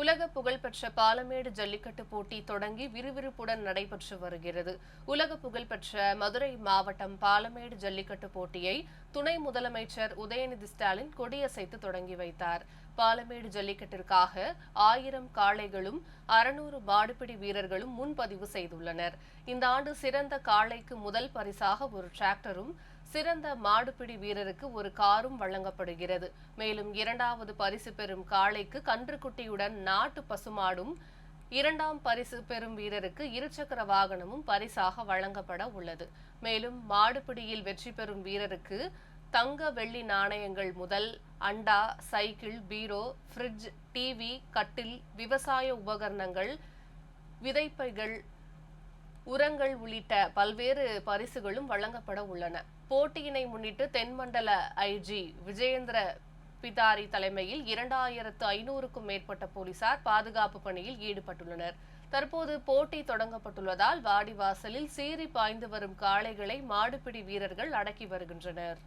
உலக புகழ்பெற்ற பாலமேடு ஜல்லிக்கட்டு போட்டி தொடங்கி விறுவிறுப்புடன் நடைபெற்று வருகிறது. உலக புகழ்பெற்ற மதுரை மாவட்டம் பாலமேடு ஜல்லிக்கட்டு போட்டியை துணை முதலமைச்சர் உதயநிதி ஸ்டாலின் கொடியசைத்து தொடங்கி வைத்தார். பாலமேடு ஜல்லிக்கட்டிற்காக ஆயிரம் காளைகளும் அறுநூறு மாடுபிடி வீரர்களும் முன்பதிவு செய்துள்ளனர். இந்த ஆண்டு சிறந்த காளைக்கு முதல் பரிசாக ஒரு டிராக்டரும் சிறந்த மாடுபிடி வீரருக்கு ஒரு காரும் வழங்கப்படுகிறது. மேலும் இரண்டாவது பரிசு பெறும் காளைக்கு கன்றுக்குட்டியுடன் நாட்டு பசுமாடும் இரண்டாம் பரிசு பெறும் வீரருக்கு இருசக்கர வாகனமும் பரிசாக வழங்கப்பட உள்ளது. மேலும் மாடுபிடியில் வெற்றி பெறும் வீரருக்கு தங்க வெள்ளி நாணயங்கள் முதல் அண்டா சைக்கிள் பீரோ ஃப்ரிட்ஜ் டிவி கட்டில் விவசாய உபகரணங்கள் விதைப்பைகள் உரங்கள் உள்ளிட்ட பல்வேறு பரிசுகளும் வழங்கப்பட உள்ளன. போட்டியினை முன்னிட்டு தென்மண்டல ஐஜி விஜயேந்திர பிதாரி தலைமையில் இரண்டாயிரத்து ஐநூறுக்கும் மேற்பட்ட போலீசார் பாதுகாப்பு பணியில் ஈடுபட்டுள்ளனர். தற்போது போட்டி தொடங்கப்பட்டுள்ளதால் வாடிவாசலில் சீறி பாய்ந்து வரும் காளைகளை மாடுபிடி வீரர்கள் அடக்கி வருகின்றனர்.